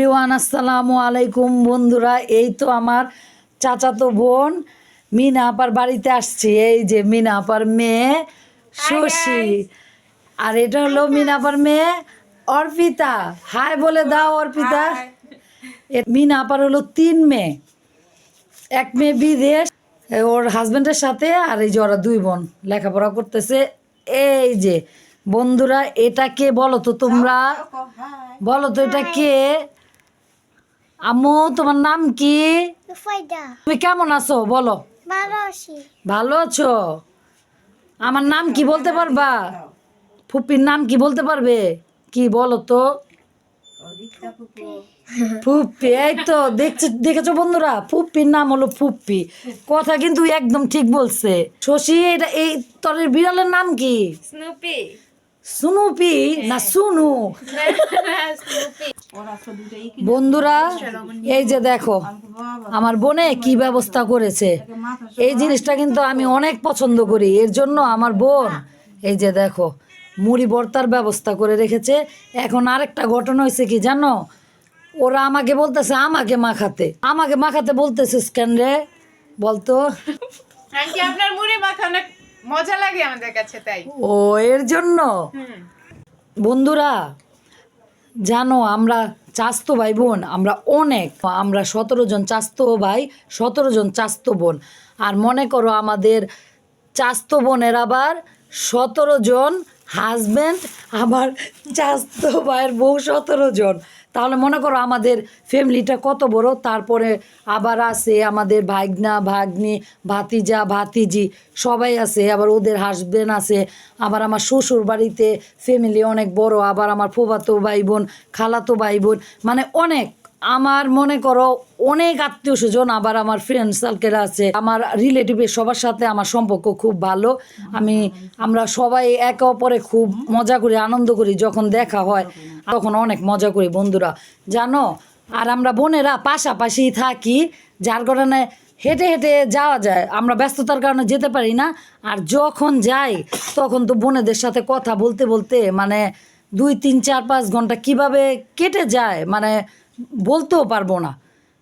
রিওয়ান আসসালামু আলাইকুম বন্ধুরা। এই তো আমার চাচাতো বোন মিনা আপার বাড়িতে আসছি। এই যে মিনা আপার মেয়ে শশী। আর এটা হলো মিনা আপার মেয়ে অর্পিতা। হাই বলে দাও অর্পিতা। মিনা আপার হলো তিন মেয়ে। এক মেয়ে বিদেশ ওর হাজবেন্ডের সাথে আর এই যে ওরা দুই বোন লেখাপড়া করতেছে। এই যে বন্ধুরা এটা কে বলো তো তোমরা? বলো তো এটা কে? আম্মু তোমার নাম কি? তুমি কেমন আছো? বলো। ভালো আছো। আমার নাম কি বলতে পারবা? ফুপির নাম কি বলতে পারবে? কি বলো তো? ফুপ্পি এই তো দেখছ দেখেছ বন্ধুরা? ফুপ্পির নাম হলো ফুপ্পি কথা কিন্তু একদম ঠিক বলছে। শশী এটা এই তোর এই বিড়ালের নাম কি? স্নুপি। সুনুপি না সুনু? বন্ধুরা, এই যে দেখো, আমার বোনে কি ব্যবস্থা করেছে। এই জিনিসটা কিন্তু আমি অনেক পছন্দ করি। এর জন্য আমার বোন, এই যে দেখো, মুড়ি ভর্তার ব্যবস্থা করে রেখেছে। এখন আরেকটা ঘটনা হয়েছে কি জানো? ওরা আমাকে বলতেছে, আমাকে মাখাতে। আমাকে মাখাতে বলতেছে কেন রে? বলতো। আপনার মুড়ি মাখা অনেক মজা লাগে আমাদের কাছে তাই। ও এর জন্য? বন্ধুরা জানো আমরা চাস্তো ভাই বোন আমরা অনেক আমরা সতেরো জন চাস্তো ভাই সতেরো জন চাস্তো বোন। আর মনে করো আমাদের চাস্তো বোনের আবার সতেরো জন হাজব্যান্ড আবার চাস্তো ভাইয়ের বউ সতেরো জন। তাহলে মনে করো আমাদের ফ্যামিলিটা কত বড়, তারপরে আবার আছে আমাদের ভাগনা ভাগ্নি, ভাতিজা, ভাতিজি, সবাই আছে, আবার ওদের হাজব্যান্ড আছে, আবার আমার শ্বশুর বাড়িতে ফ্যামিলি অনেক বড়, আবার আমার ফুবাতো ভাই বোন খালাতো ভাই বোন মানে অনেক। আমার মনে করো অনেক আত্মীয় স্বজন, আবার আমার ফ্রেন্ড সার্কেল আছে। আমার রিলেটিভের সবার সাথে আমার সম্পর্ক খুব ভালো। আমি, আমরা সবাই একে অপরে খুব মজা করি, আনন্দ করি যখন দেখা হয়। তখন অনেক মজা করি বন্ধুরা। জানো? আর আমরা বোনেরা পাশাপাশি থাকি, যার কারণে হেঁটে হেঁটে যাওয়া যায়। আমরা ব্যস্ততার কারণে যেতে পারি না। আর যখন যাই, তখন তো বোনেদের সাথে কথা বলতে বলতে মানে দুই, তিন, চার, পাঁচ ঘণ্টা কীভাবে কেটে যায়? মানে বলতেও পারব না।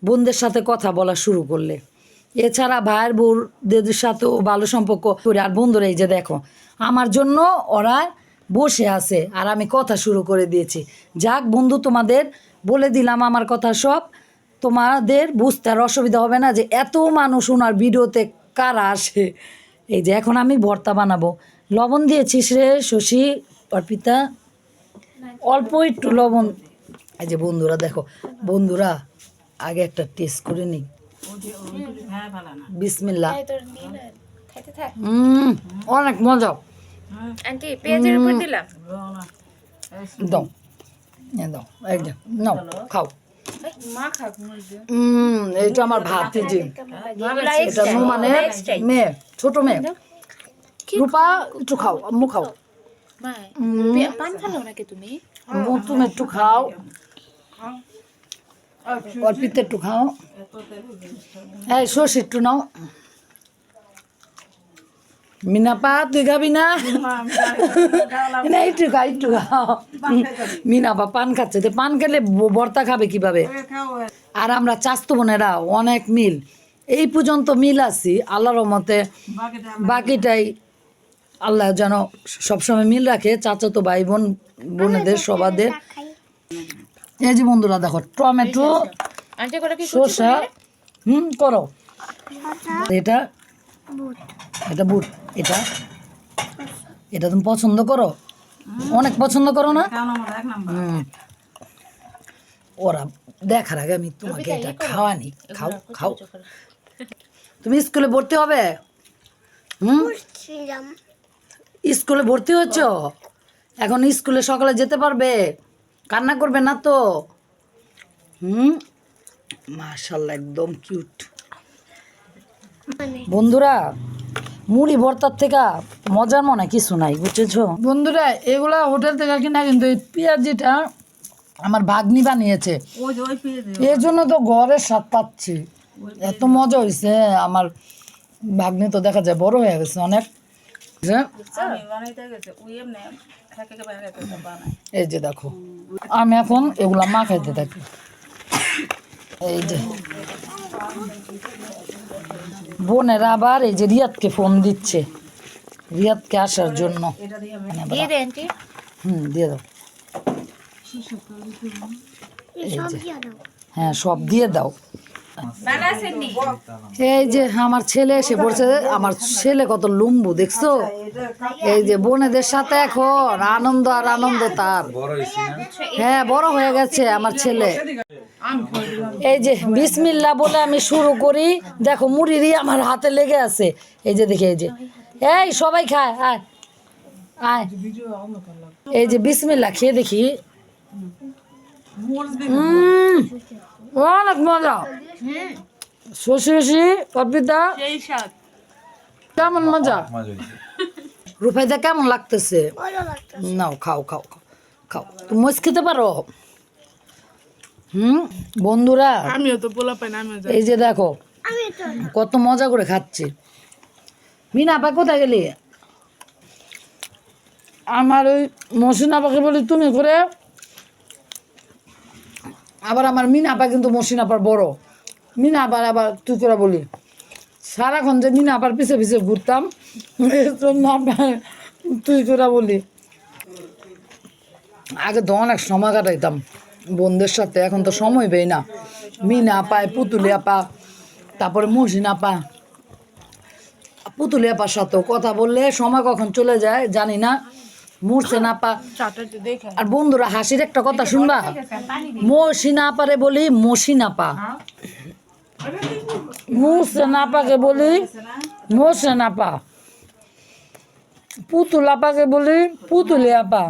বোনদের সাথে কথা বলা শুরু করলে। এছাড়া ভাইয়ের বউদের সাথেও ভালো সম্পর্ক করি। আর বন্ধুরা, এই যে দেখো, আমার জন্য ওরা বসে আছে আর আমি কথা শুরু করে দিয়েছি। যাক বন্ধু, তোমাদের বলে দিলাম আমার কথা সব। তোমাদের বুঝতে আর অসুবিধা হবে না যে এত মানুষ ওনার ভিডিওতে কারা আসে। এই যে এখন আমি ভর্তা বানাবো। লবণ দিয়েছিস রে শশী অর্পিতা অল্প একটু লবণ এই যে বন্ধুরা দেখো বন্ধুরা আগে একটা টেস্ট করে নিই। বিসমিল্লা অনেক মজা। আন্টি পেঁয়াজের উপর দিলাম। দাও। দাও এই যে নাও খাও। এইটা আমার এটা নুমানের মেয়ে ছোট মেয়ে। রূপা একটু খাও আম্মু খাও। তুমি একটু খাও। অল্পিতে একটু খাও। এই শোষ একটু নাও। মিনাপা তুই খাবি না? না একটু খা একটু খাও মিনাপা পান খাচ্ছে। তো পান খেলে ব- ভর্তা খাবে কীভাবে? আর আমরা চাস্তো বোনেরা অনেক মিল। এই পর্যন্ত মিল আছি আল্লাহর মতে বাকিটাই আল্লাহ যেন সবসময় মিল রাখে। চাচাতো ভাই বোন বোনেদের সবাদের। এই যে বন্ধুরা দেখো টমেটো আন্টি করে কি শসা হুম করো। এটা? এটা বুট। এটা? এটা তুমি পছন্দ করো? অনেক পছন্দ করো না? হুম। ওরা দেখার আগে আমি তোমাকে এটা খাওয়ানি। খাও খাও। তুমি স্কুলে ভর্তি হবে? হুম? স্কুলে ভর্তি হচ্ছ এখন স্কুলে সকালে যেতে পারবে? কান্না করবে না তো? হুম? মাশাল্লাহ একদম কিউট বন্ধুরা মুড়ি ভর্তার থেকে মজার মনে কিছু নাই বুঝেছ? বন্ধুরা এগুলা হোটেল থেকে কিনা কিন্তু এই পেঁয়াজিটা আমার ভাগ্নি বানিয়েছে। এর জন্য তো ঘরের স্বাদ পাচ্ছি। এত মজা হয়েছে আমার ভাগ্নি তো দেখা যায় বড় হয়ে গেছে অনেক। যে এই যে দেখো আমি এখন এগুলা মা খাইতে থাকি। এই যে। বোনের আবার এই যে রিয়াদকে ফোন দিচ্ছে। রিয়াদকে আসার জন্য। আন্টি। হুম দিয়ে দাও। হ্যাঁ সব দিয়ে দাও। এই যে আমার ছেলে এসে পড়ছে আমার ছেলে কত লুম্বু দেখছ? এই যে বোনেদের সাথে এখন আনন্দ আর আনন্দ তার। হ্যাঁ বড় হয়ে গেছে আমার ছেলে। এই যে বিসমিল্লা বলে আমি শুরু করি দেখো মুড়িরই আমার হাতে লেগে আছে। এই যে দেখি এই যে। এই সবাই খায় আয়। আয়। এই যে বিসমিল্লা খেয়ে দেখি। উম, অনেক মজা। শশি শশি অর্পিতা কেমন মজা? রুফাইদা কেমন লাগতেছে? নাও খাও খাও খাও খাও। তুমি মজ খেতে পারো? হুম? বন্ধুরা আমিও তো পোলা পাই না আমিও এই যে দেখো কত মজা করে খাচ্ছি। মিনা আপা কোথায় গেলি? আমার ওই মসিন আপাকে বলি তুমি করে আবার আমার মিনা আপা কিন্তু মসিন আপার বড়। মিনা আপার আবার তুই করে বলি। সারাক্ষণ যে মিনা আপার পিছে পিছে ঘুরতাম তুই করে বলি। আগে তো অনেক সময় কাটাইতাম বোনদের সাথে, এখন তো সময় পেই না। মিনা পায় পুতুলি আপা, তারপরে মহসিন আপা। পুতুলি আপার সাথেও কথা বললে সময় কখন চলে যায় জানি না। চাটা একটু দেখে। আর বন্ধুরা হাসির একটা কথা শুনবা? মহসিন আপারে বলি মসিন আপা মুরসেন আপাকে বলি মোহসেন আপা পুতুল আপাকে বলি পুতুলি আপা।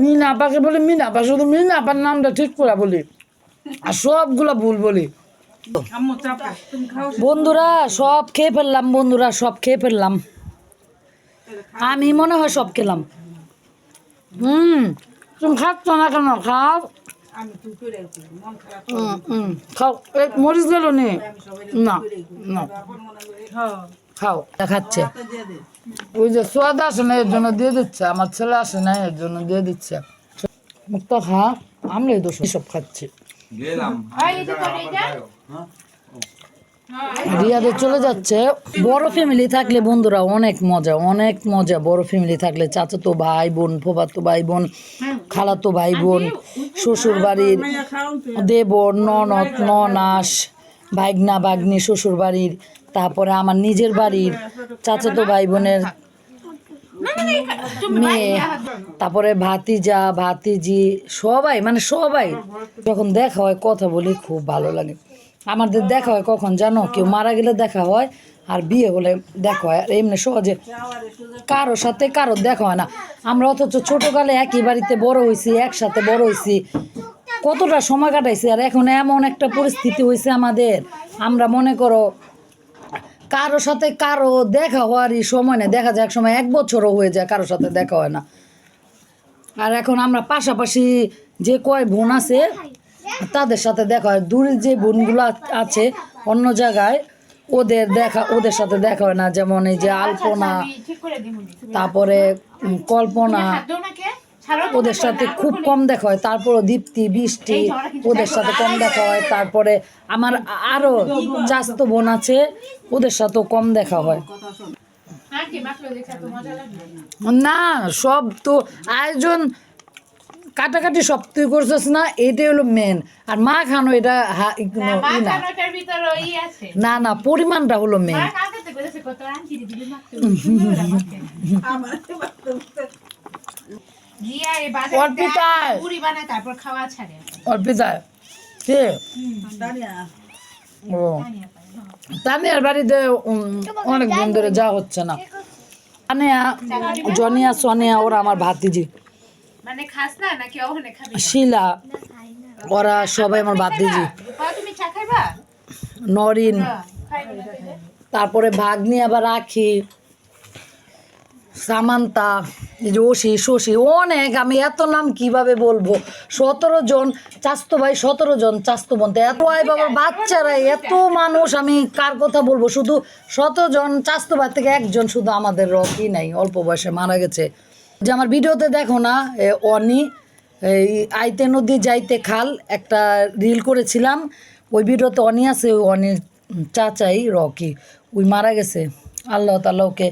মিনা আপাকে বলি মিনা আপা শুধু মিনা আপার নামটা ঠিক করে বলি। আর সবগুলা ভুল বলি। বন্ধুরা সব খেয়ে ফেললাম বন্ধুরা সব খেয়ে ফেললাম। আমি মনে হয় সব খেলাম। হুম তুমি খাচ্ছ না কেন? খাও। মন খাও। এই মরিচ গেল নি। না না। খাও। খাচ্ছে তো দিয়ে দে। ওই যে সোয়াদ আসে না এর জন্য দিয়ে দিচ্ছে। আমার ছেলে আসে না এর জন্য দিয়ে দিচ্ছে। মুক্ত খা আমরাই তো সব খাচ্ছি। গেলাম রিয়াদে চলে যাচ্ছে। বড় ফ্যামিলি থাকলে বন্ধুরা অনেক মজা অনেক মজা। বড় ফ্যামিলি থাকলে চাচাতো ভাই বোন ফোবাতো ভাই বোন, খালাতো ভাই বোন শ্বশুর বাড়ির দেবর, ননদ, ননাস ভাগনা ভাগ্নি শ্বশুর বাড়ির তারপরে আমার নিজের বাড়ির চাচাতো ভাই বোনের মেয়ে, তারপরে ভাতিজা, ভাতিজি, সবাই মানে সবাই যখন দেখা হয়, কথা বলি, খুব ভালো লাগে। আমাদের দেখা হয় কখন জানো? কেউ মারা গেলে দেখা হয়, আর বিয়ে হলে দেখা হয়। আর এমনি সহজে কারোর সাথে কারোর দেখা হয় না। আমরা অথচ ছোটোকালে একই বাড়িতে বড় হয়েছি একসাথে বড় হয়েছি কতটা সময় কাটাইছি, আর এখন এমন একটা পরিস্থিতি হয়েছে আমাদের। আমরা মনে করো, কারও সাথে কারও দেখা হওয়ারই সময় নেই। দেখা যায় এক সময় এক বছরও হয়ে যায় কারোর সাথে দেখা হয় না। আর এখন আমরা পাশাপাশি যে কয় বোন আছে তাদের সাথে দেখা হয়। দূরের যে বোনগুলো আছে অন্য জায়গায় ওদের দেখা ওদের সাথে দেখা হয় না। যেমন এই যে আলপনা ঠিক করে দিমু তারপরে কল্পনা ওদের সাথে খুব কম দেখা হয়। তারপরও দীপ্তি বৃষ্টি ওদের সাথে কম দেখা হয়। তারপরে আমার আরও চাস্তো বোন আছে ওদের সাথেও কম দেখা হয়। লাগবে না সব তো আয়োজন কাটাকাটি সব তুই করছিস না এটাই হলো মেন আর মা খানো এটা না না। মাখানোটার ভিতরে ওই আছে। না না পরিমাণটা হলো মেন অর্পিতায়। কে? ও। তানিয়ার বাড়িতে অনেক দিন ধরে যা হচ্ছে না। তানিয়া জনিয়া সোনিয়া ওরা আমার ভাতিজি। মানে খাস না নাকি ওখানে খাবি? শিলা ওরা সবাই আমার ভাতিজি পা তুমি চা খাইবা? নরিন। খাইবে? তারপরে ভাগ্নি আবার রাখি সামান্তা এই যে ওসি শশী অনেক আমি এত নাম কীভাবে বলব? সতেরো জন চাস্তো ভাই সতেরো জন চাস্তো বোন। এত ভাই বাবার বাচ্চারা এত মানুষ আমি কার কথা বলব? শুধু সতেরো জন চাস্তো ভাই থেকে একজন শুধু আমাদের রকি নাই অল্প বয়সে মারা গেছে। যে আমার ভিডিওতে দেখো না অনি এই আইতে নদী যাইতে খাল একটা রিল করেছিলাম। ওই ভিডিওতে অনি আছে ওই অনির চাচাই রকি ওই মারা গেছে। আল্লাহ তাল্লাহ ওকে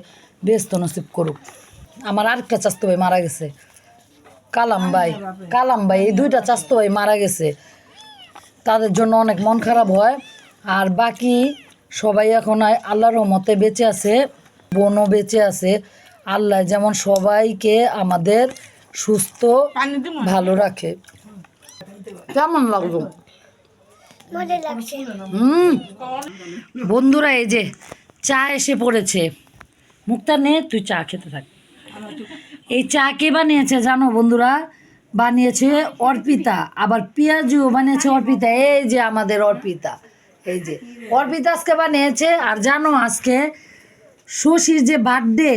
ব্যস্ত নসিব করুক। আমার আরেকটা চাস্তো ভাই মারা গেছে। কালাম ভাই কালাম ভাই এই দুইটা চাস্ত ভাই মারা গেছে। তাদের জন্য অনেক মন খারাপ হয়। আর বাকি সবাই এখন আল্লাহর রহমতে বেঁচে আছে বোনও বেঁচে আছে। আল্লাহ যেমন সবাইকে আমাদের সুস্থ ভালো রাখে। কেমন লাগল? হুম। বন্ধুরা এই যে চা এসে পড়েছে। মুক্তা নে তুই চা খেতে থাক। এই চা কে বানিয়েছে জানো বন্ধুরা? বানিয়েছে অর্পিতা আবার পেঁয়াজুও বানিয়েছে অর্পিতা। এই যে আমাদের অর্পিতা এই যে। অর্পিতা আজকে বানিয়েছে আর জানো আজকে শশীর যে বার্থডে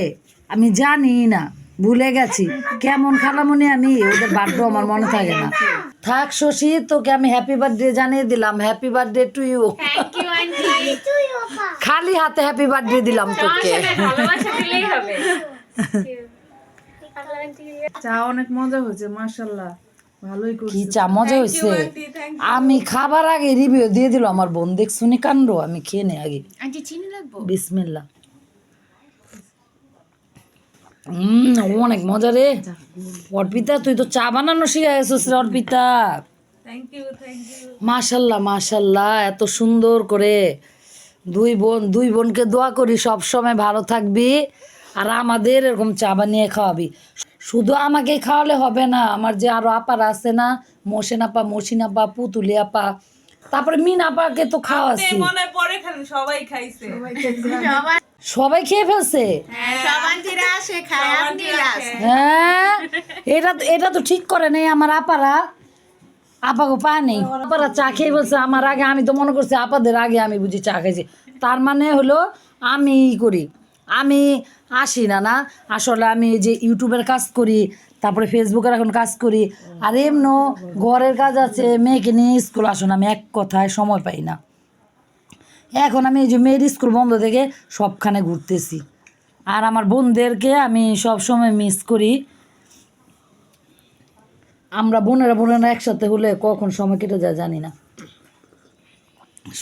আমি জানি না ভুলে গেছি। কেমন খালামনি আমি ওদের বার্থডে আমার মনে থাকে না। থাক শশী তোকে আমি হ্যাপি বার্থডে জানিয়ে দিলাম। হ্যাপি বার্থডে টু ইউ খালি হাতে হ্যাপি বার্থডে দিলাম তোকে। চা অনেক মজা হয়েছে মাশাল্লাহ ভালোই কি চা? মজা হয়েছে। আমি খাবার আগে রিভিউ দিয়ে দিল আমার বোন। দেখ শুনি কাণ্ড আমি খেয়ে নে আগে। বিসমিল্লা অনেক মজা রে। অর্পিতা তুই তো চা বানানো শিখে গেছিস রে অর্পিতা। মাশাল্লাহ মাশাল্লাহ এত সুন্দর করে। দুই বোন দুই বোনকে দোয়া করি সব সময় ভালো থাকবি আর আমাদের এরকম চা বানিয়ে খাওয়াবি। শুধু আমাকে খাওয়ালে হবে না আমার যে আরও আপার আছে না মোসেন আপা মসিন আপা পুতুলি আপা তারপরে মিন আপাকে তো খাওয়াছি। মনে পড়ে খালি সবাই খাইছে। সবাই ফেলছে। খেয়ে ফেলছে লাস্ট হ্যাঁ এটা তো- এটা তো ঠিক করে নেই আমার আপারা। আপাকে পায় নেই। আপারা চা খেয়ে বলছে আমার আগে আমি তো মনে করছি আপাদের আগে আমি বুঝি চা খেয়েছি তার মানে হলো আমি করি। আমি আসি না না? আসলে আমি যে ইউটিউবের কাজ করি তারপরে ফেসবুকের এখন কাজ করি। আর এমনও ঘরের কাজ আছে মেয়েকে নিয়ে স্কুল আসুন আমি এক কথায় সময় পাই না। এখন আমি এই যে মেয়ের স্কুল বন্ধ থেকে সবখানে ঘুরতেছি। আর আমার বোনদেরকে আমি সব সময় মিস করি। আমরা বোনেরা বোনেরা একসাথে হলে কখন সময় কেটে যায় জানি না।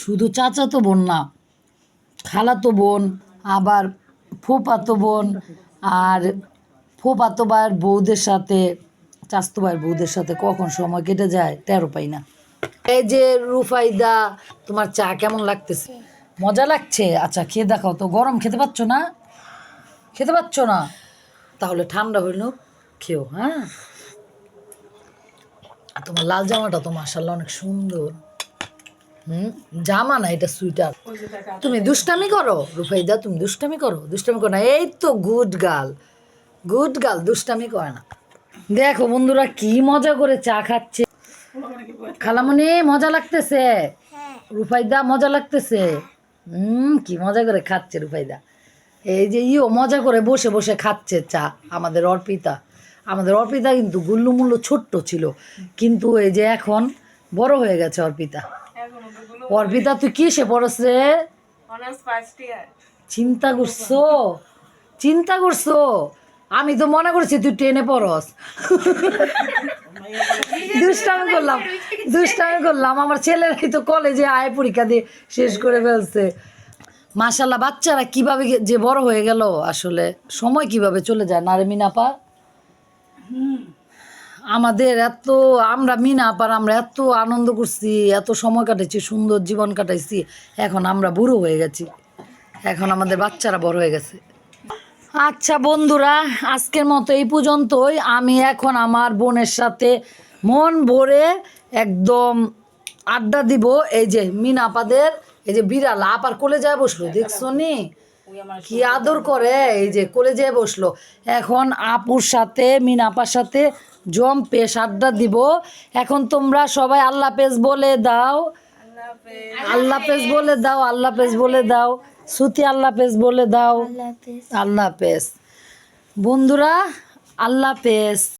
শুধু চাচা তো বোন না খালাতো বোন, আবার ফোপাতো বোন, আর ফোপাতো ভাইয়ের বউদের সাথে চাস্তো ভাইয়ের বউদের সাথে কখন সময় কেটে যায় তেরো পাই না। এই যে রুফাইদা, তোমার চা কেমন লাগতেছে? মজা লাগছে। আচ্ছা খেয়ে দেখাও তো। গরম খেতে পাচ্ছ না? খেতে পাচ্ছ না? তাহলে ঠান্ডা হইল খেও হ্যাঁ? আর তোমার লাল জামাটা তো মাসাল্লাহ অনেক সুন্দর। হুম? জামা না এটা সুইটার। তুমি দুষ্টামি করো রুফাইদা তুমি দুষ্টামি করো। দুষ্টামি করো না এই তো গুড গার্ল গুড গার্ল দুষ্টামি করে না। দেখো বন্ধুরা কি মজা করে চা খাচ্ছে। খালামণি মজা লাগতেছে? হ্যাঁ। রুফাইদা মজা লাগতেছে? হুম কি মজা করে খাচ্ছে রুফাইদা। এই যে ইও মজা করে বসে বসে খাচ্ছে চা আমাদের অর্পিতা। আমাদের অর্পিতা কিন্তু গুল্লুমুল্লু ছোট্ট ছিল। কিন্তু এই যে এখন বড় হয়ে গেছে অর্পিতা। অর্পিতা তুই কিসে পড়স রে? চিন্তা করছ? চিন্তা করছ? আমি তো মনে করছি তুই টেনে পড়স। দুষ্টামি করলাম দুষ্টামি করলাম। আমার ছেলেরাই তো কলেজে আয় পরীক্ষা দিয়ে শেষ করে ফেলছে। মাশাল্লাহ, বাচ্চারা কীভাবে যে বড় হয়ে গেল, আসলে সময় কীভাবে চলে যায় না রে মিনাপা আমাদের এত, আমরা মিনা আপার, আমরা এত আনন্দ করছি, এত সময় কাটাইছি, সুন্দর জীবন কাটাইছি, এখন আমরা বুড়ো হয়ে গেছি। এখন আমাদের বাচ্চারা বড় হয়ে গেছে। আচ্ছা বন্ধুরা আজকের মতো এই পর্যন্তই। আমি এখন আমার বোনের সাথে মন ভরে একদম আড্ডা দিব। এই যে মিনা আপাদের এই যে বিড়াল আপার কোলে যায় বসল দেখছ নি? কি আদর করে এই যে কোলে যেয়ে বসল। এখন আপুর সাথে মিনা আপার সাথে জম পেশ আড্ডা দিব। এখন তোমরা সবাই আল্লাহ পেজ বলে দাও। আল্লাহ পেজ বলে দাও আল্লাহ পেজ বলে দাও। সুতি আল্লাহ পেস বলে দাও। আল্লাহ পেস বন্ধুরা আল্লাহ পেজ